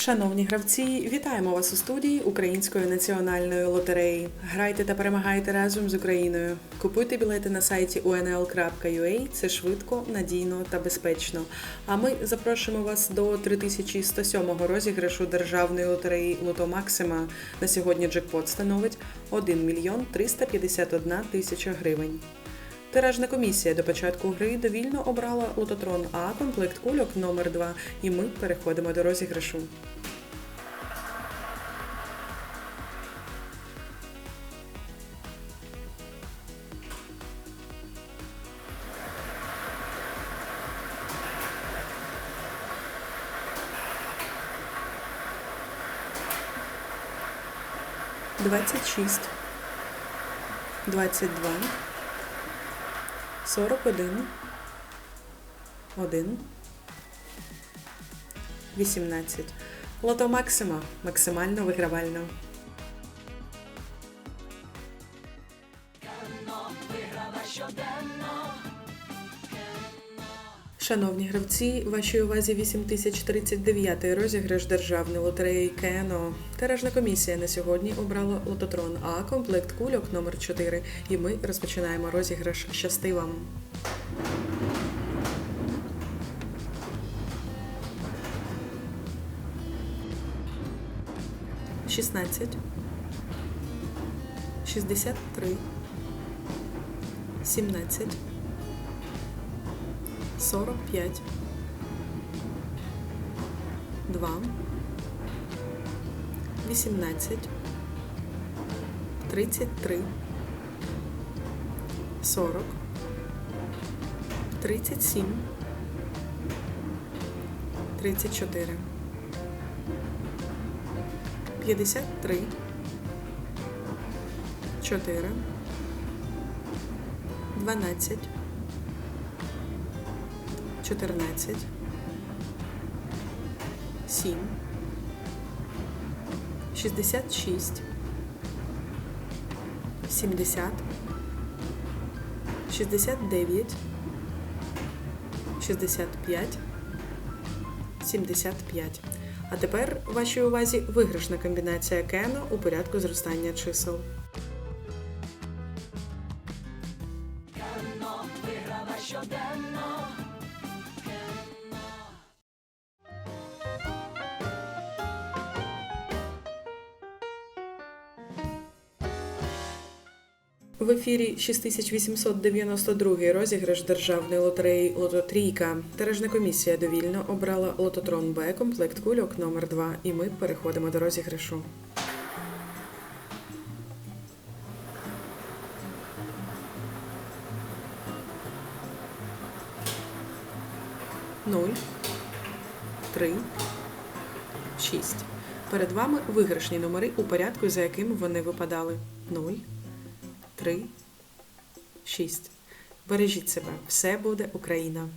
Шановні гравці, вітаємо вас у студії Української національної лотереї. Грайте та перемагайте разом з Україною. Купуйте білети на сайті unl.ua. Це швидко, надійно та безпечно. А ми запрошуємо вас до 3107-го розіграшу державної лотереї Лото Максима. На сьогодні джекпот становить 1 мільйон 351 тисяча гривень. Тиражна комісія до початку гри довільно обрала лототрон А, комплект кульок номер 2 і ми переходимо до розіграшу. Двадцять шість, двадцять два, сорок один, один, вісімнадцять. Лото Максима максимально вигравально. Шановні гравці, вашій увазі 8039 розіграш державної лотереї КНО. Тиражна комісія на сьогодні обрала лототрон А, комплект кульок номер 4 І ми розпочинаємо розіграш. Щасти вам! Шістнадцять, шістдесят три, сімнадцять. 45, 2, 18, 33, 40, 37, 34, 53, 4, 12, 14, 7, 66, 70, 69, 65, 75. А тепер вашій увазі виграшна комбінація Кено у порядку зростання чисел. В ефірі 6892 розіграш державної лотереї Лототрійка. Тиражна комісія довільно обрала лототрон Б, комплект кульок номер 2 І ми переходимо до розіграшу. Нуль, три, шість. Перед вами виграшні номери у порядку, за яким вони випадали. Нуль. Три, шість. Бережіть себе, все буде Україна.